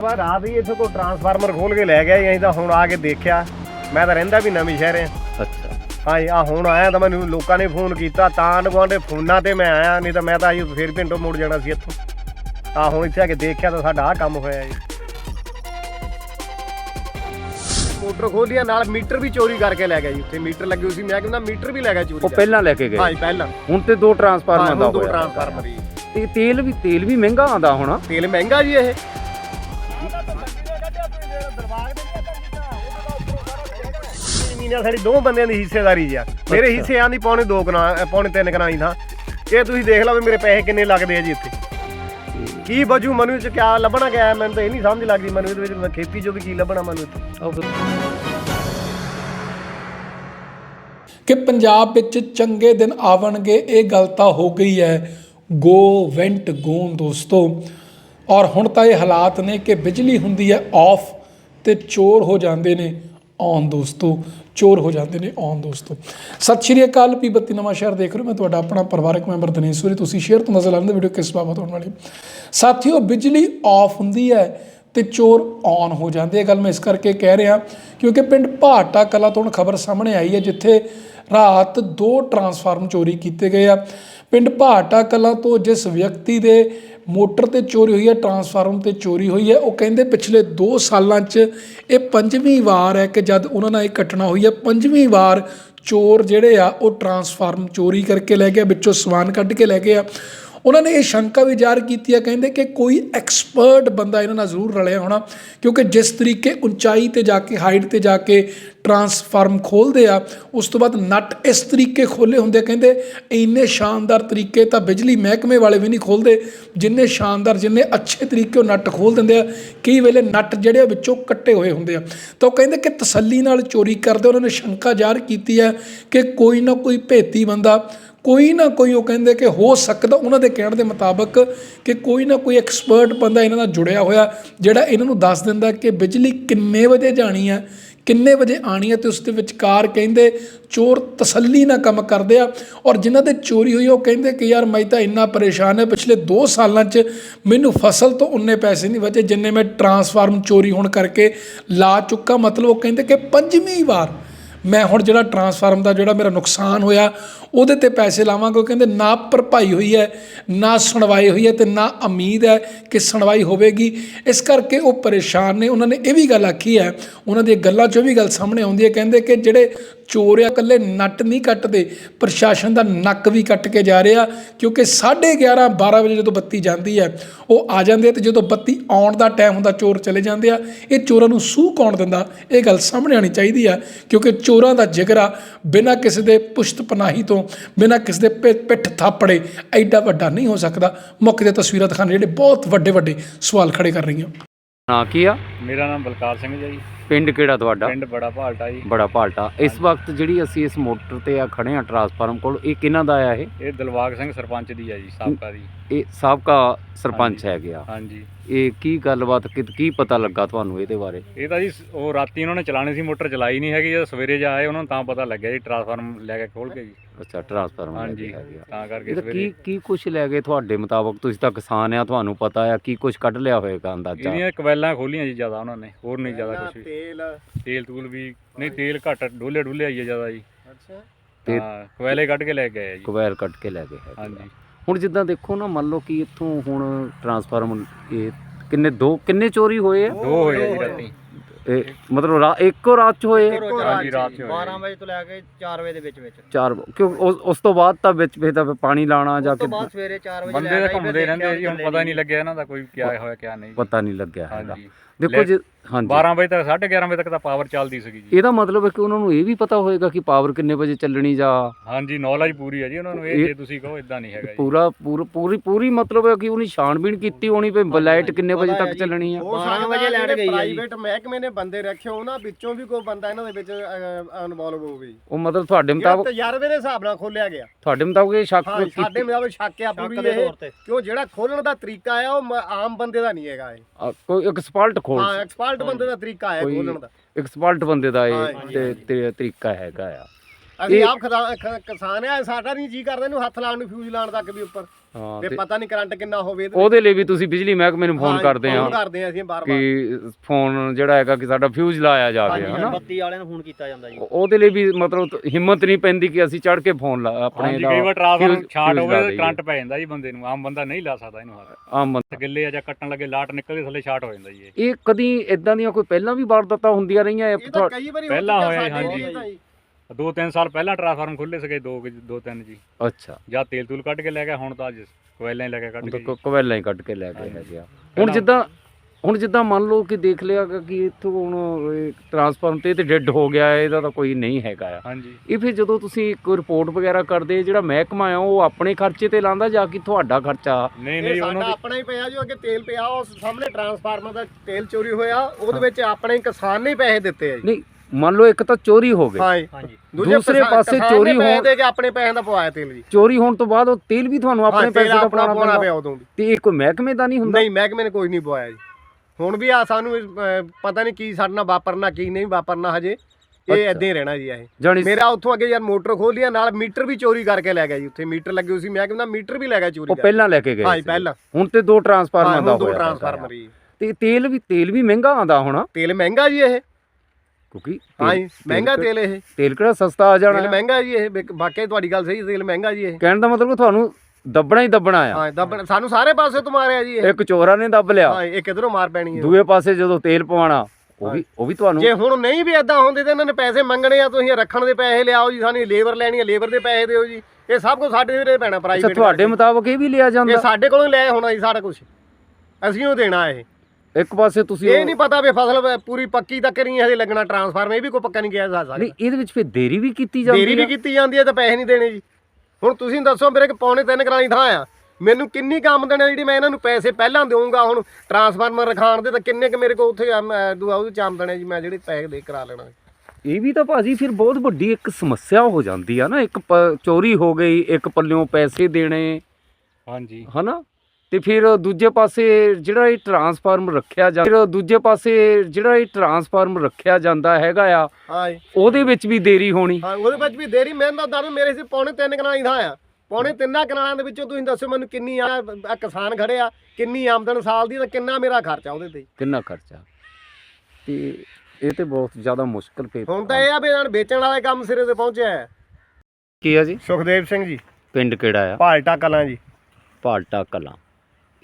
ਵਾ ਰਾਤ ਹੀ ਇੱਥੇ ਕੋਈ ਟਰਾਂਸਫਾਰਮਰ ਖੋਲ ਕੇ ਲੈ ਗਿਆ ਜੀ, ਅਸੀਂ ਤਾਂ ਹੁਣ ਆ ਕੇ ਦੇਖਿਆ। ਮੈਂ ਤਾਂ ਰਹਿੰਦਾ ਵੀ ਨਵੀਂ ਸ਼ਹਿਰ ਆ ਅੱਛਾ। ਹਾਂ ਆ ਹੁਣ ਆਇਆ ਤਾਂ ਮੈਨੂੰ ਲੋਕਾਂ ਨੇ ਫੋਨ ਕੀਤਾ ਤਾਂ ਨਗਵਾਂਡੇ ਫੋਨਾਂ ਤੇ ਮੈਂ ਆਇਆ ਨਹੀਂ ਤਾਂ ਮੈਂ ਤਾਂ ਅਜੇ ਫੇਰ ਪਿੰਡੋਂ ਮੁੜ ਜਾਣਾ ਸੀ ਇੱਥੋਂ। ਆ ਹੁਣ ਇੱਥੇ ਆ ਕੇ ਦੇਖਿਆ ਤਾਂ ਸਾਡਾ ਆ ਕੰਮ ਹੋਇਆ ਜੀ। ਮੋਟਰ ਖੋਲਿਆ ਨਾਲ ਮੀਟਰ ਵੀ ਚੋਰੀ ਕਰਕੇ ਲੈ ਗਿਆ ਜੀ ਉੱਥੇ। ਮੀਟਰ ਲੱਗੇ ਹੋਏ ਸੀ ਮੈਂ ਕਹਿੰਦਾ ਮੀਟਰ ਵੀ ਲੈ ਗਿਆ ਚੋਰੀ ਉਹ ਕਰਕੇ। ਪਹਿਲਾਂ ਲੈ ਕੇ ਗਏ? ਹਾਂ ਜੀ ਪਹਿਲਾਂ। ਹੁਣ ਤੇ ਦੋ ਟਰਾਂਸਫਾਰਮਰ ਦਾ ਹੋਇਆ। ਟਰਾਂਸਫਾਰਮਰ ਜੀ। ਤੇ ਤੇਲ ਵੀ ਤੇਲ ਵੀ ਮਹਿੰਗਾ ਆਉਂਦਾ ਹੋਣਾ। ਤੇਲ ਮਹਿੰਗਾ ਜੀ ਇਹ। ਜ਼ਮੀਨ ਆ ਸਾਡੀ ਦੋ ਬੰਦਿਆਂ ਦੀ ਹਿੱਸੇਦਾਰੀ ਜੀ ਆ। ਮੇਰੇ ਹਿੱਸੇ ਆਂਦੀ ਪੌਣੇ 2 ਕਨਾ ਪੌਣੇ 3 ਕਨਾਈ ਥਾਂ। ਇਹ ਤੁਸੀਂ ਦੇਖ ਲਓ ਵੀ ਮੇਰੇ ਪੈਸੇ ਕਿੰਨੇ ਲੱਗਦੇ ਆ ਜੀ ਇੱਥੇ। ਕੀ ਬਜੂ ਮਨੂ ਚ ਕਿਆ ਲੱਭਣਾ ਗਿਆ ਮੈਨੂੰ ਤਾਂ ਇਹ ਨਹੀਂ ਸਮਝ ਲੱਗਦੀ ਮਨੂ ਦੇ ਵਿੱਚ ਖੇਤੀ ਚੋਂ ਵੀ ਕੀ ਲੱਭਣਾ ਮਨੂ ਇੱਥੇ। ਕਿ ਪੰਜਾਬ ਵਿੱਚ ਚੰਗੇ ਦਿਨ ਆਵਣਗੇ ਇਹ ਗੱਲ ਤਾਂ ਹੋ ਗਈ ਹੈ। ਗੋ ਵੈਂਟ ਗੋਨ ਦੋਸਤੋ। ਔਰ ਹੁਣ ਤਾਂ ਇਹ ਹਾਲਾਤ ਨੇ ਕਿ ਬਿਜਲੀ ਹੁੰਦੀ ਹੈ ਆਫ ਤੇ ਚੋਰ ਹੋ ਜਾਂਦੇ ਨੇ। ਔਨ ਦੋਸਤੋ, ਚੋਰ ਹੋ ਜਾਂਦੇ ਨੇ ਔਨ ਦੋਸਤੋ। ਸਤਿ ਸ਼੍ਰੀ ਅਕਾਲ ਪੀ ਬੱਤੀ ਨਵਾਂ ਸ਼ਹਿਰ ਦੇਖ ਰਹੇ ਮੈਂ ਤੁਹਾਡਾ ਆਪਣਾ ਪਰਿਵਾਰਕ ਮੈਂਬਰ ਦਿਨੇਸ਼ ਸੂਰੀ। ਤੁਸੀਂ ਸ਼ੇਅਰ ਤੋਂ ਨਜ਼ਰ ਆਉਂਦੇ ਵੀਡੀਓ ਕਿਸ ਬਾਬਤ ਹੋਣ ਵਾਲੀ। ਸਾਥੀਓ, ਬਿਜਲੀ ਆਫ ਹੁੰਦੀ ਹੈ ਤੇ ਚੋਰ ਔਨ ਹੋ ਜਾਂਦੇ ਇਹ ਗੱਲ ਮੈਂ ਇਸ ਕਰਕੇ ਕਹਿ ਰਿਹਾ ਕਿਉਂਕਿ ਪਿੰਡ ਭਾਟਾ ਕਲਾ ਤੋਂ ਖਬਰ ਸਾਹਮਣੇ ਆਈ ਹੈ, ਜਿੱਥੇ ਰਾਤ ਦੋ ਟਰਾਂਸਫਾਰਮ ਚੋਰੀ ਕੀਤੇ ਗਏ ਆ। ਪਿੰਡ ਭਾਟਾ ਕਲਾ ਤੋਂ ਜਿਸ ਵਿਅਕਤੀ ਦੇ ਮੋਟਰ ਤੇ ਚੋਰੀ ਹੋਈ ਹੈ ਟਰਾਂਸਫਾਰਮ ਤੇ ਚੋਰੀ ਹੋਈ ਹੈ। ਉਹ ਕਹਿੰਦੇ ਪਿਛਲੇ 2 ਸਾਲਾਂ 'ਚ ਇਹ ਪੰਜਵੀਂ ਵਾਰ ਹੈ ਕਿ ਜਦ ਉਹਨਾਂ ਨਾਲ ਇਹ ਘਟਨਾ ਹੋਈ ਹੈ, ਪੰਜਵੀਂ ਵਾਰ ਚੋਰ ਜਿਹੜੇ ਆ, ਉਹ ਟਰਾਂਸਫਾਰਮ ਚੋਰੀ ਕਰਕੇ ਲੈ ਗਿਆ, ਵਿੱਚੋਂ ਸਮਾਨ ਕੱਢ ਕੇ ਲੈ ਗਏ ਆ। ਉਹਨਾਂ ਨੇ ਇਹ ਸ਼ੰਕਾ ਵੀ ਜ਼ਾਹਰ ਕੀਤੀ ਹੈ ਕਹਿੰਦੇ ਕਿ ਕੋਈ ਐਕਸਪਰਟ ਬੰਦਾ ਇਹਨਾਂ ਨਾਲ ਜ਼ਰੂਰ ਰਲਿਆ ਹੋਣਾ ਕਿਉਂਕਿ ਜਿਸ ਤਰੀਕੇ ਉਚਾਈ ਤੇ ਜਾ ਕੇ ਹਾਈਟ ਤੇ ਜਾ ਕੇ ਟਰਾਂਸਫਾਰਮ ਖੋਲਦੇ ਆ ਉਸ ਤੋਂ ਬਾਅਦ ਨਟ ਇਸ ਤਰੀਕੇ ਖੋਲੇ ਹੁੰਦੇ ਆ, ਕਹਿੰਦੇ ਇੰਨੇ ਸ਼ਾਨਦਾਰ ਤਰੀਕੇ ਤਾਂ ਬਿਜਲੀ ਮਹਿਕਮੇ ਵਾਲੇ ਵੀ ਨਹੀਂ ਖੋਲਦੇ ਜਿੰਨੇ ਸ਼ਾਨਦਾਰ ਜਿੰਨੇ ਅੱਛੇ ਤਰੀਕੇ ਉਹ ਨਟ ਖੋਲ ਦਿੰਦੇ ਆ ਕਈ ਵੇਲੇ ਨਟ ਜਿਹੜੇ ਆ ਵਿੱਚੋਂ ਕੱਟੇ ਹੋਏ ਹੁੰਦੇ ਆ। ਤਾਂ ਉਹ ਕਹਿੰਦੇ ਕਿ ਤਸੱਲੀ ਨਾਲ ਚੋਰੀ ਕਰਦੇ ਉਹਨਾਂ ਨੇ ਸ਼ੰਕਾ ਜ਼ਾਹਰ ਕੀਤੀ ਹੈ ਕਿ ਕੋਈ ਨਾ ਕੋਈ ਭੇਤੀ ਬੰਦਾ ਕੋਈ ਨਾ ਕੋਈ ਉਹ ਕਹਿੰਦੇ ਕਿ ਹੋ ਸਕਦਾ, ਉਹਨਾਂ ਦੇ ਕਹਿਣ ਦੇ ਮੁਤਾਬਕ ਕਿ ਕੋਈ ਨਾ ਕੋਈ ਐਕਸਪਰਟ ਬੰਦਾ ਇਹਨਾਂ ਨਾਲ ਜੁੜਿਆ ਹੋਇਆ, ਜਿਹੜਾ ਇਹਨਾਂ ਨੂੰ ਦੱਸ ਦਿੰਦਾ ਕਿ ਬਿਜਲੀ ਕਿੰਨੇ ਵਜੇ ਜਾਣੀ ਹੈ ਕਿੰਨੇ ਵਜੇ ਆਣੀ ਹੈ ਤੇ ਉਸ ਦੇ ਵਿਚਕਾਰ ਕਹਿੰਦੇ ਚੋਰ ਤਸੱਲੀ ਨਾਲ ਕੰਮ ਕਰਦੇ ਆ ਔਰ ਜਿਨ੍ਹਾਂ ਦੇ ਚੋਰੀ ਹੋਈ ਉਹ ਕਹਿੰਦੇ ਕਿ ਯਾਰ ਮੈਂ ਤਾਂ ਇੰਨਾ ਪਰੇਸ਼ਾਨ ਹੈ ਪਿਛਲੇ 2 ਸਾਲਾਂ 'ਚ ਮੈਨੂੰ ਫਸਲ ਤੋਂ ਉਨੇ ਪੈਸੇ ਨਹੀਂ ਬਚੇ ਜਿੰਨੇ ਮੈਂ ਟਰਾਂਸਫਾਰਮ ਚੋਰੀ ਹੋਣ ਕਰਕੇ ਲਾ ਚੁੱਕਾ, ਮਤਲਬ ਉਹ ਕਹਿੰਦੇ ਕਿ ਪੰਜਵੀਂ ਵਾਰ ਮੈਂ ਹੁਣ ਜਿਹੜਾ ਟਰਾਂਸਫਾਰਮ ਦਾ ਜਿਹੜਾ ਮੇਰਾ ਨੁਕਸਾਨ ਹੋਇਆ, ਉਹਦੇ ਤੇ ਪੈਸੇ ਲਾਵਾਂਗਾ। ਉਹ ਕਹਿੰਦੇ, ਨਾ ਭਰਪਾਈ ਹੋਈ ਹੈ, ਨਾ ਸੁਣਵਾਈ ਹੋਈ ਹੈ ਤੇ ਨਾ ਉਮੀਦ ਹੈ ਕਿ ਸੁਣਵਾਈ ਹੋਵੇਗੀ। ਇਸ ਕਰਕੇ ਉਹ ਪਰੇਸ਼ਾਨ ਨੇ। ਉਹਨਾਂ ਨੇ ਇਹ ਵੀ ਗੱਲ ਆਖੀ ਹੈ, ਉਹਨਾਂ ਦੀਆਂ ਗੱਲਾਂ 'ਚੋਂ ਵੀ ਗੱਲ ਸਾਹਮਣੇ ਆਉਂਦੀ ਹੈ। ਕਹਿੰਦੇ ਕਿ ਜਿਹੜੇ ਚੋਰ ਆ ਇਕੱਲੇ ਨੱਟ ਨਹੀਂ ਕੱਟਦੇ ਪ੍ਰਸ਼ਾਸਨ ਦਾ ਨੱਕ ਵੀ ਕੱਟ ਕੇ ਜਾ ਰਿਹਾ ਕਿਉਂਕਿ 11:30 12 ਵਜੇ ਜਦੋਂ ਬੱਤੀ ਜਾਂਦੀ ਹੈ ਉਹ ਆ ਜਾਂਦੇ ਆ ਤੇ ਜਦੋਂ ਬੱਤੀ ਆਉਣ ਦਾ ਟਾਈਮ ਹੁੰਦਾ ਚੋਰ ਚਲੇ ਜਾਂਦੇ ਆ ਇਹ ਚੋਰਾਂ ਨੂੰ ਸੂਹ ਕੌਣ ਦਿੰਦਾ? ਇਹ ਗੱਲ ਸਾਹਮਣੇ ਆਣੀ ਚਾਹੀਦੀ ਆ ਕਿਉਂਕਿ ਚੋਰਾਂ ਦਾ ਜਿਗਰਾ ਬਿਨਾਂ ਕਿਸੇ ਦੇ ਪੁਸ਼ਤ ਪਨਾਹੀ ਤੋਂ ਬਿਨਾਂ ਕਿਸੇ ਦੇ ਪਿ- ਪਿੱਠ ਥਾਪੜੇ ਐਡਾ ਵੱਡਾ ਨਹੀਂ ਹੋ ਸਕਦਾ। ਮੁੱਖ ਦੇ ਤਸਵੀਰਾਂ ਦਿਖਾਣੇ ਜਿਹੜੇ ਬਹੁਤ ਵੱਡੇ ਵੱਡੇ ਸਵਾਲ ਖੜੇ ਕਰ ਰਹੀਆਂ। ਨਾਂ ਕੀ ਆ? ਮੇਰਾ ਨਾਮ ਬਲਕਾਰ ਸਿੰਘ ਜੀ। ਪਿੰਡ ਕਿਹੜਾ ਤੁਹਾਡਾ? ਪਿੰਡ ਬੜਾ ਭਾਲਟਾ ਜੀ। ਬੜਾ ਭਾਲਟਾ। ਇਸ ਵਕਤ ਜਿਹੜੀ ਅਸੀਂ ਇਸ ਮੋਟਰ ਤੇ ਆ ਖੜੇ ਆ ਟਰਾਂਸਫਾਰਮ ਕੋਲ ਇਹ ਕਿਹਨਾਂ ਦਾ ਆ ਇਹ? ਇਹ ਦਿਲਬਾਗ ਸਿੰਘ ਸਰਪੰਚ ਦੀ ਆ ਜੀ ਸਾਬਕਾ ਦੀ। ਇਹ ਸਾਬਕਾ ਸਰਪੰਚ। ਹੈ ਗਿਆ ਹਾਂਜੀ। ਇਹ ਕੀ ਗੱਲਬਾਤ ਕਿ- ਕੀ ਪਤਾ ਲੱਗਾ ਤੁਹਾਨੂੰ ਇਹਦੇ ਬਾਰੇ? ਇਹ ਤਾਂ ਜੀ ਉਹ ਰਾਤੀ ਉਹਨਾਂ ਨੇ ਚਲਾਣੀ ਸੀ ਮੋਟਰ ਚਲਾਈ ਨਹੀਂ ਹੈਗੀ ਜਦੋਂ ਸਵੇਰੇ ਜਾ ਆਏ ਉਹਨਾਂ ਨੂੰ ਤਾਂ ਪਤਾ ਲੱਗਿਆ ਜੀ ਟਰਾਂਸਫਾਰਮ ਲੈ ਕੇ ਖੋਲ ਕੇ ਜੀ। ਅੱਛਾ ਟਰਾਂਸਫਾਰਮ ਹਾਂਜੀ। ਤਾਂ ਕਰਕੇ ਇਹਦਾ ਕੀ ਸਵੇਰੇ ਕੀ ਕੁਝ ਲੈ ਗਏ ਤੁਹਾਡੇ ਮੁਤਾਬਕ? ਤੁਸੀਂ ਤਾਂ ਕਿਸਾਨ ਆ ਤੁਹਾਨੂੰ ਪਤਾ ਆ ਕੀ ਕੁਝ ਕੱਢ ਲਿਆ ਹੋਏਗਾ ਅੰਦਾਜ਼ਾ? ਇਹਦੀਆਂ ਕਵੈਲਾਂ ਖੋਲੀਆਂ ਜੀ ਜ਼ਿਆਦਾ ਉਹਨਾਂ ਨੇ ਹੋਰ ਨਹੀਂ ਜ਼ਿਆਦਾ ਕੁਝ ਵੀ। ਤੇਲ। ਤੇਲ ਤੂਲ ਵੀ ਨਹੀਂ ਤੇਲ ਘੱਟ ਡੋਲੇ ਡੁੱਲੇ ਆਈ ਹੈ ਜ਼ਿਆਦਾ ਜੀ। ਅੱਛਾ। ਤੇ- ਹਾਂ ਕਵੈਲੇ ਕੱਢ ਕੇ ਲੈ ਕੇ ਆਏ ਜੀ। ਕੁਬੈਰ ਕੱਢ ਕੇ ਲੈ ਗਏ ਹੈਗੇ ਆ। ਹਾਂਜੀ। ਹੁਣ ਜਿੱਦਾਂ ਦੇਖੋ ਨਾ ਮੰਨ ਲਓ ਕਿ ਇੱਥੋਂ ਹੁਣ ਟਰਾਂਸਫਾਰਮ ਇਹ ਕਿੰਨੇ ਦੋ ਕਿੰਨੇ ਚੋਰੀ ਹੋਏ ਆ? ਦੋ ਹੋਏ ਆ ਜੀ ਰਾਤੀ। ਇਹ ਮਤਲਬ ਰਾ- ਇੱਕੋ ਰਾਤ ਚ ਹੋਏ ਆ? ਹਾਂਜੀ ਰਾਤ ਚ ਹੋਏ 12 ਵਜੇ ਤੋਂ ਲੈ ਕੇ 4 ਵਜੇ ਦੇ ਵਿੱਚ ਵਿੱਚ। ਚਾਰ ਕਿਉਂ ਉਸ ਉਸ ਤੋਂ ਬਾਅਦ ਤਾਂ ਵਿੱਚ ਵਿੱਚ ਤਾਂ ਫਿਰ ਪਾਣੀ ਲਾਣਾ ਜਾਂ ਉਸ ਤੋਂ ਕਿ ਬਾਅਦ ਸਵੇਰੇ 4 ਵਜੇ ਬੰਦੇ ਤਾਂ ਘੁੰਮਦੇ ਰਹਿੰਦੇ ਆ ਜੀ ਹੁਣ ਪਤਾ ਹੀ ਨਹੀਂ ਲੱਗਿਆ ਇਹਨਾਂ ਦਾ ਕੋਈ ਕੀ ਹੋਇਆ ਕੀ ਨਹੀਂ। ਪਤਾ ਨਹੀਂ ਲੱਗਿਆ ਹੈਗਾ। ਹਾਂਜੀ। ਦੇਖੋ ਜੀ ਹਾਂਜੀ। 12 ਵਜੇ ਤੱਕ 11:30 ਵਜੇ ਤੱਕ ਤਾਂ ਪਾਵਰ ਚੱਲਦੀ ਸੀਗੀ ਜੀ। ਇਹਦਾ ਮਤਲਬ ਹੈ ਕਿ ਉਹਨਾਂ ਨੂੰ ਇਹ ਵੀ ਪਤਾ ਹੋਏਗਾ ਕਿ ਪਾਵਰ ਕਿੰਨੇ ਵਜੇ ਚੱਲਣੀ ਜਾਂ ਹਾਂਜੀ ਨੌਲੇਜ ਪੂਰੀ ਹੈ ਜੀ ਉਹਨਾਂ ਨੂੰ ਇਹ ਜੇ ਤੁਸੀਂ ਕਹੋ ਇਦਾਂ ਨਹੀਂ ਹੈਗਾ ਜੀ। ਪੂਰਾ ਪੂਰ- ਪੂਰੀ ਪੂਰੀ ਮਤਲਬ ਹੈ ਕਿ ਉਹਨੇ ਛਾਣਬੀਣ ਕੀਤੀ ਹੋਣੀ ਵੀ ਲਾਈਟ ਕਿੰਨੇ ਵਜੇ ਤੱਕ ਚੱਲਣੀ ਆ। 12 ਵਜੇ ਲੈਟ ਗਈ ਆ ਜੀ। ਪ੍ਰਾਈਵੇਟ ਮਹਿਕਮੇ ਨੇ ਬੰਦੇ ਰੱਖੇ ਉਹਨਾਂ ਵਿੱਚੋਂ ਵੀ ਕੋਈ ਬੰਦਾ ਇਹਨਾਂ ਦੇ ਵਿੱਚ ਇਨਵੋਲਵ ਹੋ ਗਈ ਉਹ ਮਤਲਬ ਤੁਹਾਡੇ ਮੁਤਾਬਕ ਤਜਰਬੇ ਦੇ ਹਿਸਾਬ ਨਾਲ ਖੋਲਿਆ ਗਿਆ। ਤੁਹਾਡੇ ਮੁਤਾਬਕ ਇਹ ਸ਼ੱਕ ਹਾਂ ਕੀਤੀ- ਸਾਡੇ ਮੁਤਾਬਕ ਸ਼ੱਕ ਆ ਪੂਰੀ ਇਹ। ਕਿਉਂ ਜਿਹੜਾ ਖੋਲਣ ਦਾ ਤਰੀਕਾ ਆ ਉਹ ਮ- ਆਮ ਬੰਦੇ ਦਾ ਨਹੀਂ ਹੈਗਾ ਇਹ। ਆ, ਕੋਈ ਐਕਸਪਰਟ ਖੋਲ। ਹਾਂ ਐਕਸਪਰਟ ਬੰਦੇ ਦਾ ਤਰੀਕਾ ਹੈ ਖੋਲਣ ਦਾ। ਐਕਸਪਰਟ ਬੰਦੇ ਦਾ ਇਹ ਤੇ ਤਰੀਕਾ ਹੈਗਾ ਆ। ਅਸੀਂ ਇਹ- ਆਪ ਖਦਾ- ਖ- ਕਿਸਾਨ ਆ ਸਾਡਾ ਨਹੀਂ ਜੀ ਕਰਦਾ ਇਹਨੂੰ ਹੱਥ ਲਾਉਣ ਨੂੰ ਫਿਊਜ਼ ਲਾਉਣ ਤੱਕ ਵੀ ਉੱਪਰ। ਹਾਂ ਤੇ ਤੇ ਪਤਾ ਨਹੀਂ ਕਰੰਟ ਕਿੰਨਾ ਹੋਵੇ ਇਹਦੇ ਉਹਦੇ ਲਈ ਵੀ ਤੁਸੀਂ ਬਿਜਲੀ ਮਹਿਕਮੇ ਨੂੰ ਫੋਨ ਕਰਦੇ ਫੋਨ ਆ ਕਰਦੇ ਆ ਅਸੀਂ ਬਾਰ-ਬਾਰ। ਕਿ ਫੋਨ ਜਿਹੜਾ ਹੈਗਾ ਕਿ ਸਾਡਾ ਫਿਊਜ਼ ਲਾਇਆ ਜਾਵੇ ਹਾਂਜੀ, ਹਨਾ? ਬੱਤੀ ਵਾਲਿਆਂ ਨੂੰ ਫੋਨ ਕੀਤਾ ਜਾਂਦਾ ਜੀ। ਉਹਦੇ ਲਈ ਵੀ ਮਤਲਬ ਹਿੰਮਤ ਨਹੀਂ ਪੈਂਦੀ ਕਿ ਅਸੀਂ ਚੜ ਕੇ ਫੋਨ ਲਾ ਆਪਣੇ ਹਾਂਜੀ ਦਾ ਕਈ ਵਾਰ ਟਰਾਂਸਫਾਰਮ fuse- ਸ਼ਾਰਟ fuse ਲਾ ਹੋਵੇ ਦਈਏ। ਕਰੰਟ ਪੈ ਜਾਂਦਾ ਜੀ ਬੰਦੇ ਨੂੰ ਆਮ ਬੰਦਾ ਨਹੀਂ ਲਾ ਸਕਦਾ ਇਹਨੂੰ ਹੱਥ। ਆਮ ਬੰਦਾ ਗਿੱਲੇ ਆ ਜਾਂ ਕੱਟਣ ਲੱਗੇ ਲਾਟ ਨਿਕਲਦੀ ਥੱਲੇ ਸ਼ਾਰਟ ਹੋ ਜਾਂਦਾ ਜੀ ਇਹ। ਇਹ ਕਦੀ ਇਦਾਂ ਦੀਆਂ ਕੋਈ ਪਹਿਲਾਂ ਵੀ ਵਾਰਦਾਤਾਂ ਹੁੰਦੀਆਂ ਰਹੀਆਂ ਇਹ ਇਹ ਤਾਂ ਤੁਹਾ- ਕਈ ਵਾਰੀ ਹੋ ਪਹਿਲਾਂ ਚੁੱਕਿਆ ਹੋਇਆ ਜੀ, ਹਾਂਜੀ। ਵੀ ਤਾਂ ਜੀ। ਦੋ ਤਿੰਨ ਸਾਲ ਪਹਿਲਾਂ ਟਰਾਂਸਫਾਰਮ ਖੁੱਲੇ ਸੀਗੇ ਦੋ ਕੁ- ਦੋ ਤਿੰਨ ਜੀ। ਅੱਛਾ। ਜਾਂ ਤੇਲ ਤੂਲ ਕੱਢ ਕੇ ਲੈ ਗਿਆ ਹੁਣ ਤਾਂ ਅੱਜ ਕੋਇਲਾਂ ਹੀ ਲੈ ਕੇ ਕੱਢ ਹੁਣ ਕੇ। ਕਵੈਲਾਂ ਹੀ ਕੱਢ ਕੇ ਲੈ ਗਏ ਹੈਗੇ ਆ। ਹੁਣ ਪਹਿਲਾਂ- ਜਿੱਦਾਂ ਹੁਣ ਜਿੱਦਾਂ ਮੰਨ ਲਓ ਕਿ ਦੇਖ ਲਿਆ ਗਾ ਕਿ ਇੱਥੋਂ ਹੁਣ ਟਰਾਂਸਫਾਰਮ ਤੇ ਤੇ ਡੈੱਡ ਹੋ ਗਿਆ ਹੈ, ਇਹਦਾ ਤਾਂ ਕੋਈ ਨਹੀਂ ਹੈਗਾ ਆ। ਹਾਂਜੀ। ਇਹ ਫਿਰ ਜਦੋਂ ਤੁਸੀਂ ਕੋਈ ਰਿਪੋਰਟ ਵਗੈਰਾ ਕਰਦੇ ਜਿਹੜਾ ਮਹਿਕਮਾ ਆ ਉਹ ਆਪਣੇ ਖਰਚੇ ਤੇ ਲਾਂਦਾ ਜਾਂ ਕਿ ਤੁਹਾਡਾ ਖਰਚਾ? ਨਹੀਂ ਇਹ ਨਹੀਂ ਸਾਡਾ ਉਹਨਾਂ ਦੀ ਆਪਣਾ ਹੀ ਪਿਆ ਜੋ ਅੱਗੇ ਤੇਲ ਪਿਆ ਉਹ ਸਾਹਮਣੇ ਟਰਾਂਸਫਾਰਮਰ ਦਾ ਤੇਲ ਚੋਰੀ ਹੋਇਆ ਉਹਦੇ ਵਿੱਚ ਆਪਣੇ ਕਿਸਾਨ ਨੇ ਹੀ ਪੈਸੇ ਦਿੱਤੇ ਆ ਜੀ। ਨਹੀਂ ਮੰਨ ਲਓ ਇੱਕ ਤਾਂ ਚੋਰੀ ਹੋ ਗਈ। ਹਾਂਜੀ। ਦੂਸਰੇ ਪਾਸੇ ਚੋਰੀ ਪੈਸੇ ਹੋਣ- ਦੇ ਕੇ ਆਪਣੇ ਪੈਸਿਆਂ ਦਾ ਪਵਾਇਆ ਤੇਲ ਜੀ ਚੋਰੀ ਹੋਣ ਤੋਂ ਬਾਅਦ ਉਹ ਤੇਲ ਵੀ ਤੁਹਾਨੂੰ ਆਪਣੇ ਪੈਸੇ ਦਾ ਪੈਂਦਾ। ਪਿਆ ਉਦੋਂ ਵੀ। ਤੇ ਇਹ ਕੋਈ ਮਹਿਕਮੇ ਦਾ ਨਹੀਂ ਹੁੰਦਾ? ਨਹੀਂ ਮਹਿਕਮੇ ਨੇ ਕੋਈ ਨਹੀਂ ਪਵਾਇਆ ਜੀ। ਹੁਣ ਵੀ ਆ ਸਾਨੂੰ ਪਤਾ ਨਹੀਂ ਕੀ ਸਾਡੇ ਨਾਲ ਵਾਪਰਨਾ ਕੀ ਨਹੀਂ ਵਾਪਰਨਾ ਹਜੇ। ਇਹ। ਏਦਾਂ ਹੀ ਰਹਿਣਾ ਜੀ ਇਹ। ਜਾਣੀ ਮੇਰਾ ਉੱਥੋਂ ਅੱਗੇ ਯਾਰ ਮੋਟਰ ਖੋਲ ਲਿਆ ਨਾਲ ਮੀਟਰ ਵੀ ਚੋਰੀ ਕਰਕੇ ਲੈ ਗਿਆ ਜੀ ਉੱਥੇ। ਮੀਟਰ ਲੱਗੇ ਸੀ ਮੈਂ ਕਹਿੰਦਾ ਮੀਟਰ ਵੀ ਲੈ ਗਿਆ ਚੋਰੀ ਉਹ ਪਹਿਲਾਂ ਲੈ ਕੇ ਗਏ ਹਾਂ। ਪਹਿਲਾਂ। ਹੁਣ ਤੇ ਦੋ ਟਰਾਂਸਫਾਰਮਰ ਦਾ ਹੁਣ ਦੋ ਹੋਇਆ। ਟਰਾਂਸਫਾਰਮਰ ਹੀ। ਤੇ ਤੇਲ ਵੀ ਤੇਲ ਵੀ ਮਹਿੰਗਾ ਆਉਂਦਾ ਹੋਣਾ। ਤੇਲ ਮਹਿੰਗਾ ਜੀ ਇਹ। ਕਿਉਂਕਿ ਹਾਂ ਜੀ ਮਹਿੰਗਾ ਤੇਲ ਇਹ। ਤੇਲ ਕਿਹੜਾ ਸਸਤਾ ਆ ਜਾਣਾ ਤੇਲ ਹੈ? ਮਹਿੰਗਾ ਜੀ ਇਹ ਬਿਕ- ਤੁਹਾਡੀ ਗੱਲ ਸਹੀ ਤੇਲ ਮਹਿੰਗਾ ਜੀ ਇਹ। ਕਹਿਣ ਦਾ ਮਤਲਬ ਤੁਹਾਨੂੰ ਦੱਬਣਾ ਹੀ ਦੱਬਣਾ ਆ। ਹਾਂ ਦੱਬਣ ਸਾਨੂੰ ਸਾਰੇ ਪਾਸੇ ਤੋਂ ਮਾਰਿਆ ਜੀ ਇਹ। ਇੱਕ ਚੋਰਾਂ ਨੇ ਦੱਬ ਲਿਆ। ਹਾਂ ਇਹ ਕਿਧਰੋਂ ਮਾਰ ਪੈਣੀ ਹੈ। ਦੂਏ ਪਾਸੇ ਜਦੋਂ ਤੇਲ ਪਵਾਣਾ ਉਹ ਵੀ ਉਹ ਵੀ ਤੁਹਾਨੂੰ ਜੇ ਹੁਣ ਨਹੀਂ ਵੀ ਇਦਾਂ ਹੁੰਦੇ ਤੇ ਇਹਨਾਂ ਨੇ ਪੈਸੇ ਮੰਗਣੇ ਆ ਤੁਸੀਂ ਰੱਖਣ ਦੇ ਪੈਸੇ ਲਿਆਓ ਜੀ ਸਾਨੂੰ ਲੇਬਰ ਲੈਣੀ ਹੈ ਲੇਬਰ ਦੇ ਪੈਸੇ ਦਿਓ ਜੀ। ਇਹ ਸਭ ਕੁਝ ਸਾਡੇ ਵੀਰੇ ਪੈਣਾ ਅੱਛਾ ਪ੍ਰਾਈਵੇਟ ਤੁਹਾਡੇ ਮੁਤਾਬਕ ਇਹ ਵੀ ਲਿਆ ਇਹ ਜਾਂਦਾ? ਸਾਡੇ ਕੋਲੋਂ ਹੀ ਲੈ ਹੋਣਾ ਜੀ ਸਾਰਾ ਕੁਝ ਅਸੀਂ ਉਹ ਦੇਣਾ ਇਹ। ਇੱਕ ਪਾਸੇ ਤੁਸੀਂ ਇਹ ਉਹ- ਨਹੀਂ ਪਤਾ ਵੀ ਫਸਲ ਪੂਰੀ ਪੱਕੀ ਤੱਕ ਨਹੀਂ ਹਜੇ ਲੱਗਣਾ ਟਰਾਂਸਫਾਰਮ ਇਹ ਵੀ ਕੋਈ ਪੱਕਾ ਨਹੀਂ ਕਿਹਾ ਜਾ ਸਕਦਾ। ਨਹੀਂ ਇਹਦੇ ਵਿੱਚ ਫਿਰ ਦੇਰੀ ਵੀ ਕੀਤੀ ਜਾਂਦੀ ਦੇਰੀ ਵੀ ਹੈ ਕੀਤੀ ਜਾਂਦੀ ਹੈ ਤਾਂ ਪੈਸੇ ਨਹੀਂ ਦੇਣੇ ਜੀ। ਹੁਣ ਤੁਸੀਂ ਦੱਸੋ ਮੇਰੇ ਕਿ ਪੌਣੇ ਤਿੰਨ ਕਰਾਲੀ ਥਾਂ ਆ। ਮੈਨੂੰ ਕਿੰਨੀ ਕੰਮ ਦੇਣਾ ਜਿਹੜੀ ਮੈਂ ਇਹਨਾਂ ਨੂੰ ਪੈਸੇ ਪਹਿਲਾਂ ਦੇਵਾਂਗਾ ਹੁਣ ਟਰਾਂਸਫਾਰਮਰ ਰਖਾਣ ਦੇ ਤਾਂ ਕਿੰਨੇ ਕ ਮੇਰੇ ਕੋਲ ਉੱਥੇ ਦੁਆ ਉਹਦੇ ਚਾਮ ਦੇਣੇ ਜੀ ਮੈਂ ਜਿਹੜੇ ਪੈਸੇ ਦੇ ਕਰਾ ਲੈਣਾ। ਇਹ ਵੀ ਤਾਂ ਭਾਜੀ ਫਿਰ ਬਹੁਤ ਵੱਡੀ ਇੱਕ ਸਮੱਸਿਆ ਹੋ ਜਾਂਦੀ ਆ ਨਾ। ਇੱਕ ਚੋਰੀ ਹੋ ਗਈ ਇੱਕ ਪੱਲਿਓਂ ਪੈਸੇ ਦੇਣੇ। ਹਾਂਜੀ। ਹਨਾ? ਤੇ ਫਿਰ ਦੂਜੇ ਪਾਸੇ ਜਿਹੜਾ ਇਹ ਟਰਾਂਸਫਾਰਮ ਰੱਖਿਆ ਜਾਂਦਾ ਫਿਰ ਦੂਜੇ ਪਾਸੇ ਜਿਹੜਾ ਇਹ ਟਰਾਂਸਫਾਰਮ ਰੱਖਿਆ ਜਾਂਦਾ ਹੈਗਾ ਆ ਹਾਂ ਉਹਦੇ ਵਿੱਚ ਵੀ ਦੇਰੀ ਹੋਣੀ। ਹਾਂ ਉਹਦੇ ਵਿੱਚ ਵੀ ਦੇਰੀ। ਮੈਂ ਤਾਂ ਦੱਸ ਮੇਰੇ ਸੀ ਪੌਣੇ ਤਿੰਨ ਕਨਾਲਾਂ ਥਾਂ ਆ। ਪੌਣੇ ਤਿੰਨਾਂ ਕਨਾਲਾਂ ਦੇ ਵਿੱਚੋਂ ਤੁਸੀਂ ਦੱਸੋ ਮੈਨੂੰ ਕਿੰਨੀ ਆ ਆ ਕਿਸਾਨ ਖੜੇ ਆ ਕਿੰਨੀ ਆਮਦਨ ਸਾਲ ਦੀ ਤਾਂ ਕਿੰਨਾ ਮੇਰਾ ਖਰਚਾ ਉਹਦੇ ਤੇ? ਕਿੰਨਾ ਖਰਚਾ? ਤੇ ਇਹ ਤੇ ਬਹੁਤ ਜ਼ਿਆਦਾ ਮੁਸ਼ਕਲ ਪੇ ਹੁਣ ਤਾਂ ਇਹ ਆ ਵੀ ਇਹਨਾਂ ਨੂੰ ਵੇਚਣ ਵਾਲਾ ਕੰਮ ਸਿਰੇ ਤੇ ਪਹੁੰਚਿਆ ਹੈ। ਕੀ ਆ ਜੀ? ਸੁਖਦੇਵ ਸਿੰਘ ਜੀ। ਪਿੰਡ ਕਿਹੜਾ ਆ? ਭਾਲਟਾ ਕਲਾਂ ਜੀ। ਭਾਲਟਾ ਕਲਾਂ।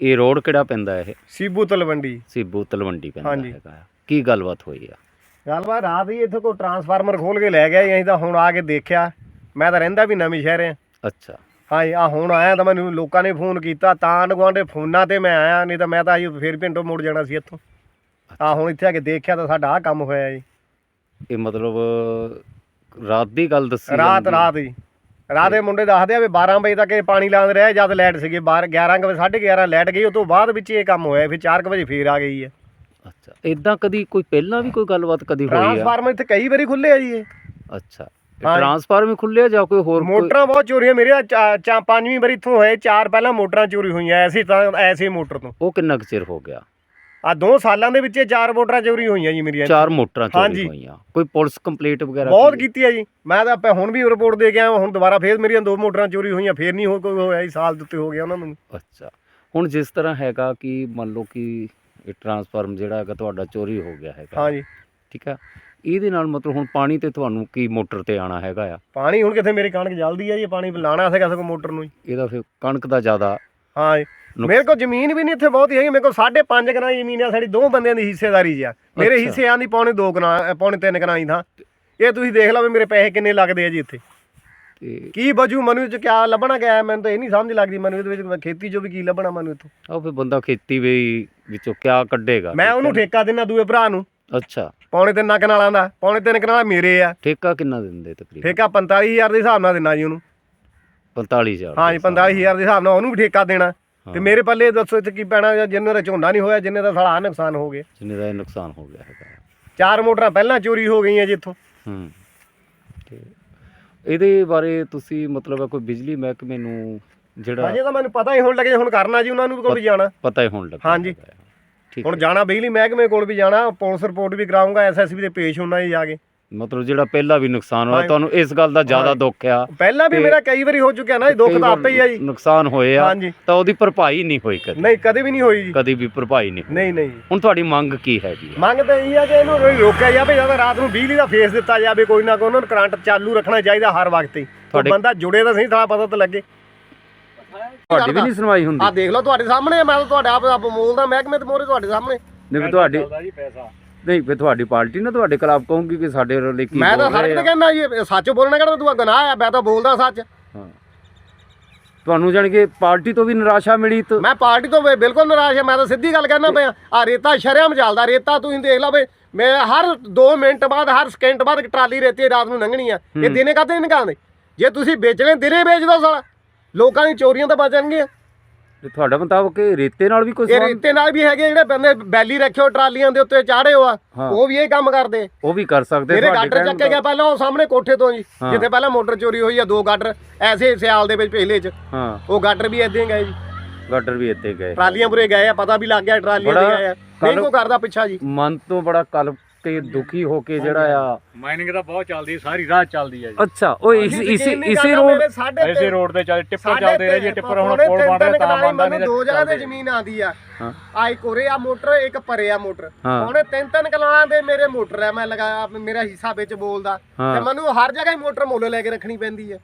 ਇਹ ਰੋਡ ਕਿਹੜਾ ਪੈਂਦਾ ਇਹ? ਸੀਬੂ ਤਲਵੰਡੀ। ਸਿੱਬੂ ਤਲਵੰਡੀ ਪੈਂਦਾ ਹਾਂਜੀ। ਹੈਗਾ। ਆ। ਕੀ ਗੱਲਬਾਤ ਹੋਈ ਆ? ਗੱਲਬਾਤ ਰਾਤ ਹੀ ਇੱਥੇ ਕੋਈ ਟਰਾਂਸਫਾਰਮਰ ਖੋਲ ਕੇ ਲੈ ਗਿਆ ਜੀ ਅਸੀਂ ਤਾਂ ਹੁਣ ਆ ਕੇ ਦੇਖਿਆ। ਮੈਂ ਤਾਂ ਰਹਿੰਦਾ ਵੀ ਨਵੇਂ ਸ਼ਹਿਰ ਆ। ਅੱਛਾ। ਹਾਂ ਜੀ ਆ ਹੁਣ ਆਇਆ ਤਾਂ ਮੈਨੂੰ ਲੋਕਾਂ ਨੇ ਫੋਨ ਕੀਤਾ ਤਾਂ ਗੁਆਂਢੇ ਫੋਨਾਂ ਤੇ ਮੈਂ ਆਇਆ ਨਹੀਂ ਤਾਂ ਮੈਂ ਤਾਂ ਅਜੇ ਫੇਰ ਪਿੰਡੋਂ ਮੁੜ ਜਾਣਾ ਸੀ ਇੱਥੋਂ। ਆ ਹੁਣ ਇੱਥੇ ਆ ਕੇ ਦੇਖਿਆ ਤਾਂ ਸਾਡਾ ਆ ਕੰਮ ਹੋਇਆ ਜੀ। ਇਹ ਮਤਲਬ ਰਾਤ ਦੀ ਗੱਲ ਦੱਸੀ ਰਾਤ ਜਾਂਦੀ ਆ। ਰਾਤ ਜੀ ਰਾਤ ਦੇ ਮੁੰਡੇ ਦੱਸਦੇ ਆ ਵੀ 12 ਵਜੇ ਤੱਕ ਇਹ ਪਾਣੀ ਲਾਉਂਦੇ ਰਹੇ ਜਦ ਲਾਈਟ ਸੀਗੀ ਬਾਹਰ 11 ਕੁ ਵਜੇ 11:30 ਲਾਈਟ ਗਈ ਉਸ ਤੋਂ ਬਾਅਦ ਵਿੱਚ ਇਹ ਕੰਮ ਹੋਇਆ ਫਿਰ 4 ਵਜੇ ਫੇਰ ਆ ਗਈ ਹੈ ਅੱਛਾ ਇਦਾਂ ਕਦੀ ਕੋਈ ਪਹਿਲਾਂ ਵੀ ਕੋਈ ਗੱਲਬਾਤ ਕਦੀ ਹੋਈ ਆ? ਟਰਾਂਸਫਾਰਮਰ ਇੱਥੇ ਕਈ ਵਾਰੀ ਖੁੱਲੇ ਆ ਜੀ ਇਹ। ਅੱਛਾ ਹਾਂ। ਟਰਾਂਸਫਾਰਮਰ ਖੁੱਲਿਆ ਜਾਂ ਕੋਈ ਹੋਰ ਮੋਟਰਾਂ ਬਹੁਤ ਚੋਰੀਆਂ ਮੇਰੇ ਚਾ- ਪੰਜਵੀਂ ਵਾਰੀ ਇੱਥੋਂ ਹੋਏ ਚਾਰ ਪਹਿਲਾਂ ਮੋਟਰਾਂ ਚੋਰੀ ਹੋਈਆਂ ਐਸੀ ਤਾਂ ਐਸੀ ਮੋਟਰ ਤੋਂ। ਉਹ ਕਿੰਨਾ ਕੁ ਚਿਰ ਹੋ ਗਿਆ? ਆ ਦੋ ਸਾਲਾਂ ਦੇ ਵਿੱਚ ਇਹ ਚਾਰ ਮੋਟਰਾਂ ਚੋਰੀ ਹੋਈਆਂ ਜੀ ਮੇਰੀਆਂ ਚਾਰ ਮੋਟਰਾਂ ਚੋਰੀ ਹਾਂਜੀ। ਹੋਈਆਂ। ਕੋਈ ਪੁਲਿਸ ਕੰਪਲੀਟ ਵਗੈਰਾ ਬਹੁਤ ਕੀਤੀ? ਕੀਤੀ ਹੈ ਜੀ। ਮੈਂ ਤਾਂ ਆਪੇ ਹੁਣ ਵੀ ਰਿਪੋਰਟ ਦੇ ਕੇ ਆਇਆ ਹੁਣ ਦੁਬਾਰਾ ਫੇਰ ਮੇਰੀਆਂ ਦੋ ਮੋਟਰਾਂ ਚੋਰੀ ਹੋਈਆਂ ਫੇਰ ਨਹੀਂ ਹੋ ਕੋਈ ਹੋਇਆ ਜੀ ਸਾਲ ਦੇ ਉੱਤੇ ਹੋ ਗਿਆ ਉਹਨਾਂ ਨੂੰ। ਅੱਛਾ। ਹੁਣ ਜਿਸ ਤਰ੍ਹਾਂ ਹੈਗਾ ਕਿ ਮੰਨ ਲਓ ਕਿ ਇਹ ਟਰਾਂਸਫਾਰਮ ਜਿਹੜਾ ਹੈਗਾ ਤੁਹਾਡਾ ਚੋਰੀ ਹੋ ਗਿਆ ਹੈਗਾ। ਹਾਂ ਜੀ। ਠੀਕ ਆ। ਇਹਦੇ ਨਾਲ ਮਤਲਬ ਹੁਣ ਪਾਣੀ ਤੇ ਤੁਹਾਨੂੰ ਕੀ ਮੋਟਰ ਤੇ ਆਣਾ ਹੈਗਾ ਆ? ਪਾਣੀ ਹੁਣ ਕਿੱਥੇ ਮੇਰੀ ਕਣਕ ਜਲਦੀ ਹੈ ਜੀ ਪਾਣੀ ਲਾਣਾ ਸੀਗਾ ਸਗੋਂ ਮੋਟਰ ਨੂੰ ਜੀ। ਇਹਦਾ ਫਿਰ ਕਣਕ ਦਾ ਜ਼ਿਆਦਾ ਹਾਂ ਜੀ। ਮੇਰੇ ਕੋਲ ਜ਼ਮੀਨ ਵੀ ਨਹੀਂ ਇੱਥੇ ਬਹੁਤ ਹੀ ਹੈਗੀ ਮੇਰੇ ਕੋਲ 5.5 ਕਨਾਲ ਜ਼ਮੀਨ ਆ ਸਾਡੀ ਦੋ ਬੰਦਿਆਂ ਦੀ ਹਿੱਸੇਦਾਰੀ ਜੀ ਆ। ਮੇਰੇ ਅੱਛਾ। ਹਿੱਸਿਆਂ ਦੀ ਪੌਣੇ 2 ਕਨਾਲ ਪੌਣੇ 3 ਕਨਾਲ ਹੀ ਥਾਂ। ਇਹ ਤੁਸੀਂ ਦੇਖ ਲਓ ਵੀ ਮੇਰੇ ਪੈਸੇ ਕਿੰਨੇ ਲੱਗਦੇ ਆ ਜੀ ਇੱਥੇ। ਤੇ ਕੀ ਬਜੂ ਮਨੂ ਚ ਕਿਆ ਲੱਭਣਾ ਗਿਆ ਮੈਨੂੰ ਤਾਂ ਇਹ ਨਹੀਂ ਸਮਝ ਲੱਗਦੀ ਮੈਨੂੰ ਇਹਦੇ ਵਿੱਚ ਖੇਤੀ ਚੋਂ ਵੀ ਕੀ ਲੱਭਣਾ ਮੈਨੂੰ ਇੱਥੋਂ। ਉਹ ਫਿਰ ਬੰਦਾ ਖੇਤੀ ਵੀ ਵਿੱਚੋਂ ਕਿਆ ਕੱਢੇਗਾ? ਮੈਂ ਉਹਨੂੰ ਠੇਕਾ ਦਿੰਦਾ ਦੂਏ ਭਰਾ ਨੂੰ। ਅੱਛਾ। ਪੌਣੇ ਤਿੰਨ ਕਨਾਲਾਂ ਦਾ ਪੌਣੇ ਤਿੰਨ ਕਨਾਲ ਮੇਰੇ ਆ। ਠੇਕਾ ਕਿੰਨਾ ਦਿੰਦੇ ਤਕਰੀਬਨ? ਠੇਕਾ 45000 ਦੇ ਹਿਸਾਬ ਨਾਲ ਦਿੰਦਾ ਜੀ ਉਹਨੂੰ। 45000 ਹਾਂ ਜੀ 45000 ਦੇ ਹਿਸਾਬ ਨਾਲ ਉਹਨੂੰ ਵੀ ਠੇਕਾ ਦੇਣਾ। ਤੇ। ਮੇਰੇ ਪੱਲੇ ਦੱਸੋ ਇੱਥੇ ਕੀ ਪੈਣਾ ਜਾਂ ਜਿੰਨੇ ਦਾ ਝੋਨਾ ਨਹੀਂ ਹੋਇਆ ਜਿੰਨੇ ਦਾ ਸਾਲਾ ਆਹ ਨੁਕਸਾਨ ਹੋ ਗਿਆ ਜਿੰਨੇ ਦਾ ਇਹ ਨੁਕਸਾਨ ਹੋ ਗਿਆ ਹੈਗਾ ਚਾਰ ਮੋਟਰਾਂ ਪਹਿਲਾਂ ਚੋਰੀ ਹੋ ਗਈਆਂ ਜਿੱਥੋਂ ਹੂੰ ਤੇ ਇਹਦੇ ਬਾਰੇ ਤੁਸੀਂ ਮਤਲਬ ਕੋਈ ਬਿਜਲੀ ਮਹਿਕਮੇ ਨੂੰ ਜਿਹੜਾ ਅਜੇ ਤਾਂ ਮੈਨੂੰ ਪਤਾ ਹੀ ਹੁਣ ਲੱਗੇ ਹੁਣ ਕਰਨਾ ਜੀ ਉਹਨਾਂ ਨੂੰ ਵੀ ਕੋਲ ਵੀ ਜਾਣਾ ਪਤਾ ਹੀ ਹੋਣ ਲੱਗਾ ਹਾਂਜੀ। ਹੈਗਾ ਆ। ਠੀਕ ਹੁਣ। ਜਾਣਾ ਬਿਜਲੀ ਮਹਿਕਮੇ ਕੋਲ ਵੀ ਜਾਣਾ ਪੁਲਿਸ ਰਿਪੋਰਟ ਵੀ ਕਰਾਉਂਗਾ ਐਸਐਸਬੀ ਦੇ ਪੇਸ਼ ਹੋਣਾ ਜੀ ਜਾ ਕੇ ਮਤਲਬ ਜਿਹੜਾ ਪਹਿਲਾਂ ਵੀ ਨੁਕਸਾਨ ਹੋਇਆ। ਤੁਹਾਨੂੰ ਇਸ ਗੱਲ ਦਾ ਜ਼ਿਆਦਾ ਹਾਂ। ਦੁੱਖ ਆ ਪਹਿਲਾਂ ਵੀ ਮੇਰਾ ਕਈ ਵਾਰੀ ਹੋ ਚੁੱਕਿਆ ਨਾ ਜੀ ਦੁੱਖ ਤਾਂ ਆਪੇ ਹੀ ਆ ਜੀ। ਨੁਕਸਾਨ ਹੋਏ ਆ ਹਾਂਜੀ। ਤਾਂ ਉਹਦੀ ਭਰਪਾਈ ਨਹੀਂ ਹੋਈ ਕਦੇ। ਨਹੀਂ ਕਦੇ ਵੀ ਨਹੀਂ ਹੋਈ ਜੀ। ਕਦੀ ਵੀ ਭਰਪਾਈ ਨਹੀਂ। ਨਹੀਂ ਨਹੀਂ। ਹੁਣ ਤੁਹਾਡੀ ਮੰਗ ਕੀ ਹੈਗੀ ਆ? ਮੰਗ ਤਾਂ ਇਹ ਆ ਕਿ ਇਹਨੂੰ ਰੋਕਿਆ ਜਾਵੇ ਜਾਂ ਰਾਤ ਨੂੰ ਬਿਜਲੀ ਦਾ ਫੇਸ ਦਿੱਤਾ ਜਾਵੇ ਕੋਈ ਨਾ ਕੋਈ ਉਹਨਾਂ ਨੂੰ ਕਰੰਟ ਚਾਲੂ ਰੱਖਣਾ ਚਾਹੀਦਾ ਹਰ ਵਕਤ ਹੀ। ਬੰਦਾ ਜੁੜੇ ਤਾਂ ਸਹੀ ਥੋੜਾ ਪਤਾ ਤਾਂ ਲੱਗੇ। ਤੁਹਾਡੀ ਵੀ ਨਹੀਂ ਸੁਣਵਾਈ ਹੁੰਦੀ। ਆ ਦੇਖ ਲਓ ਤੁਹਾਡੇ ਸਾਹਮਣੇ ਮੈਂ ਤਾਂ ਤੁਹਾਡੇ ਆਪ ਆਪ ਬੋਲਦਾ ਮਹਿਕਮੇ ਤੇ ਮੋਰੇ ਤੁਹਾਡੇ ਸਾਹਮਣੇ। ਨਹੀਂ ਤੁਹਾਡੀ ਜੀ ਪੈਸਾ। ਨਹੀਂ ਫਿਰ ਤੁਹਾਡੀ ਪਾਰਟੀ ਨਾ ਤੁਹਾਡੇ ਖਿਲਾਫ ਕਹੂੰਗੀ ਕਿ ਸਾਡੇ ਲਈ ਕੀ ਮੈਂ ਤਾਂ ਬੋਲ ਹਰ ਰਹੇ ਕਿਤੇ ਆ। ਕਹਿੰਦਾ ਜੀ ਇਹ ਸੱਚ ਬੋਲਣਾ ਕਿਹੜਾ ਤੂੰ ਗੁਨਾਹ ਆ ਮੈਂ ਤਾਂ ਬੋਲਦਾ ਸੱਚ। ਹਾਂ। ਤੁਹਾਨੂੰ ਜਾਣੀ ਕਿ ਪਾਰਟੀ ਤੋਂ ਵੀ ਨਿਰਾਸ਼ਾ ਮਿਲੀ ਤਾਂ ਮੈਂ ਪਾਰਟੀ ਤੋਂ ਬਿ- ਬਿਲਕੁਲ ਨਾਰਾਜ਼ ਆ ਮੈਂ ਤਾਂ ਸਿੱਧੀ ਗੱਲ ਕਹਿਣਾ ਪਿਆ। ਆ ਰੇਤਾ ਸ਼ਰਿਆਮ ਚੱਲਦਾ ਰੇਤਾ ਤੁਸੀਂ ਦੇਖ ਲਓ ਬਈ ਮੈਂ ਹਰ 2 ਮਿੰਟ ਬਾਅਦ ਹਰ ਸਕਿੰਟ ਬਾਅਦ ਇੱਕ ਟਰਾਲੀ ਰੇਤੀ ਰਾਤ ਨੂੰ ਲੰਘਣੀ ਆ। ਇਹ ਦਿਨੇ ਕਾਤੇ ਨਹੀਂ ਨਿਕਾਲਦੇ? ਜੇ ਤੁਸੀਂ ਵੇਚਣੇ ਦਿਨੇ ਵੇਚ ਦੋ ਸਾਲਾ। ਲੋਕਾਂ ਦੀ ਚੋਰੀਆਂ ਤਾਂ ਬਚਣਗੀਆਂ ਤੇ ਤੁਹਾਡੇ ਮੁਤਾਬਕ ਇਹ ਰੇਤੇ ਨਾਲ ਵੀ ਕੋਈ ਇਹ ਸੰਬੰਧ ਰੇਤੇ ਨਾਲ ਵੀ ਹੈਗੇ ਜਿਹੜੇ ਬੰਦੇ ਬੈਲੀ ਰੱਖਿਓ ਟਰਾਲੀਆਂ ਦੇ ਉੱਤੇ ਚਾੜੇ ਹੋ ਆ ਹਾਂ। ਉਹ ਵੀ ਇਹ ਕੰਮ ਕਰਦੇ। ਉਹ ਵੀ ਕਰ ਸਕਦੇ ਮੇਰੇ ਗਾਡਰ ਕਹਿਣ ਚੱਕੇ ਗਿਆ ਪਹਿਲਾਂ ਉਹ ਸਾਹਮਣੇ ਕੋਠੇ ਤੋਂ ਜੀ ਹਾਂ। ਜਿੱਥੇ ਪਹਿਲਾਂ ਮੋਟਰ ਚੋਰੀ ਹੋਈ ਆ ਦੋ ਗਾਡਰ ਐਸੇ ਸਿਆਲ ਦੇ ਵਿੱਚ ਪਹਿਲੇ ਚ। ਹਾਂ। ਉਹ ਗਾਡਰ ਵੀ ਏਦਾਂ ਹੀ ਗਏ ਜੀ। ਗਾਡਰ ਵੀ ਇੱਥੇ ਗਏ। ਟਰਾਲੀਆਂ ਪੂਰੇ ਗਏ ਆ ਪਤਾ ਵੀ ਲੱਗ ਗਿਆ ਟਰਾਲੀਆਂ ਦੇ ਬੜਾ ਗਏ ਆ। ਨਹੀਂ ਕੋ ਕਰਦਾ ਪਿੱਛਾ ਜੀ। ਮਨ ਤੋਂ ਬੜਾ ਕਲਪ ਕੇ ਦੁਖੀ ਹੋ ਕੇ ਜਿਹੜਾ ਆ ਮਾਈਨਿੰਗ ਤਾਂ ਬਹੁਤ ਚੱਲਦੀ ਸਾਰੀ ਰਾਤ ਚੱਲਦੀ ਹੈ ਜੀ ਅੱਛਾ ਉਹ ਇਸ ਇਸੇ ਰੋਡ ਐਸੇ ਰੋਡ ਤੇ ਚੱਲ ਟਿੱਪਰ ਚੱਲਦੇ ਰਹੇ ਜੀ ਟਿੱਪਰ ਹੁਣ ਕੋਲ ਬਣ ਰਿਹਾ ਤਾਂ ਬੰਦਾ ਨਹੀਂ ਦੋ ਜਗ੍ਹਾ ਤੇ। ਜ਼ਮੀਨ ਆਂਦੀ ਆ। ਆ ਇੱਕ ਉਰੇ ਆ ਮੋਟਰ ਇੱਕ ਪਰੇ ਆ ਮੋਟਰ ਹਾਂ। ਪੌਣੇ ਤਿੰਨ ਤਿੰਨ ਕਨਾਲਾਂ ਦੇ ਮੇਰੇ ਮੋਟਰ ਆ ਮੈਂ ਲਗਾਇਆ ਮੇਰਾ ਹਿੱਸਾ ਵਿੱਚ ਬੋਲਦਾ। ਤੇ ਮੈਨੂੰ ਹਰ ਜਗ੍ਹਾ ਹੀ ਮੋਟਰ ਮੁੱਲ ਲੈ ਕੇ ਰੱਖਣੀ ਪੈਂਦੀ ਆ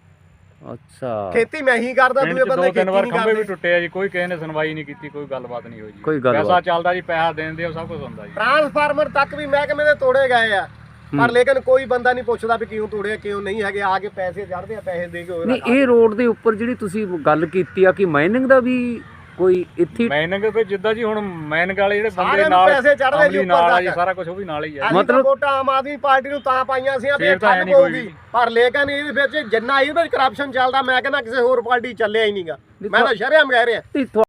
ਅੱਛਾ। ਖੇਤੀ ਮੈਂ ਹੀ ਕਰਦਾ ਦੂਏ ਬੰਦੇ ਦੋ ਤਿੰਨ ਖੇਤੀ ਵਾਰ ਨਹੀਂ ਖੰਭੇ ਵੀ ਕਰਦੇ। ਟੁੱਟੇ ਆ ਜੀ ਕੋਈ ਕਿਸੇ ਨੇ ਸੁਣਵਾਈ ਨਹੀਂ ਕੀਤੀ ਕੋਈ ਗੱਲਬਾਤ ਨਹੀਂ ਹੋਈ ਜੀ। ਕੋਈ ਗੱਲਬਾਤ। ਪੈਸਾ ਚੱਲਦਾ ਜੀ ਪੈਸਾ ਦੇਣ ਉਹ ਸਭ ਕੁਝ ਹੁੰਦਾ ਜੀ। ਟਰਾਂਸਫਾਰਮਰ ਤੱਕ ਵੀ ਮਹਿਕਮੇ ਦੇ ਤੋੜੇ ਗਏ ਆ। ਪਰ ਲੇਕਿਨ ਕੋਈ ਬੰਦਾ ਨਹੀਂ ਪੁੱਛਦਾ ਵੀ ਕਿਉਂ ਤੋੜੇ ਕਿਉਂ ਨਹੀਂ ਹੈਗੇ ਆ ਕੇ ਪੈਸੇ ਚੜਦੇ ਆ ਪੈਸੇ ਦੇ ਕੇ ਉਹ ਨਹੀਂ ਇਹ ਰੋਡ ਦੇ ਉੱਪਰ ਜਿਹੜੀ ਤੁਸੀਂ ਗੱਲ ਕੀਤੀ ਆ ਕਿ ਮਾਈਨਿੰਗ ਦਾ ਵੀ ਕੋਈ ਇੱਥੇ ਮਾਈਨਿੰਗ ਤੇ ਜਿੱਦਾਂ ਜੀ ਹੁਣ ਮਾਈਨਿੰਗ ਵਾਲੇ ਜਿਹੜੇ ਬੰਦੇ ਸਾਰਿਆਂ ਨੂੰ ਨਾਲ ਪੈਸੇ ਚੜ੍ਹਦੇ ਜੀ ਅਮਲੀ ਉੱਪਰ ਨਾਲ ਆ ਜੀ ਤੱਕ। ਸਾਰਾ ਕੁਝ ਉਹ ਵੀ ਨਾਲ ਹੀ ਆ ਮਤਲਬ- ਤਾਂ ਵੋਟਾਂ ਆਮ ਆਦਮੀ ਪਾਰਟੀ ਨੂੰ ਤਾਂ ਪਾਈਆਂ ਸੀ ਵੀ ਫੇਰ ਤਾਂ ਹੈ ਠੱਗ ਨਹੀਂ ਕੋਈ ਵੀ। ਪਰ ਲੇਕਿਨ ਇਹਦੇ ਵਿੱਚ ਜਿੰਨਾ ਇਹਦੇ ਵਿੱਚ ਕਰਪਸ਼ਨ ਚੱਲਦਾ ਮੈਂ ਕਹਿੰਦਾ ਕਿਸੇ ਹੋਰ ਪਾਰਟੀ ਚੱਲਿਆ ਹੀ ਨਹੀਂਗਾ ਮੈਂ ਤਾਂ ਸ਼ਰੇਆਮ ਕਹਿ ਰਿਹਾ ਤੇ ਤੁਹਾ-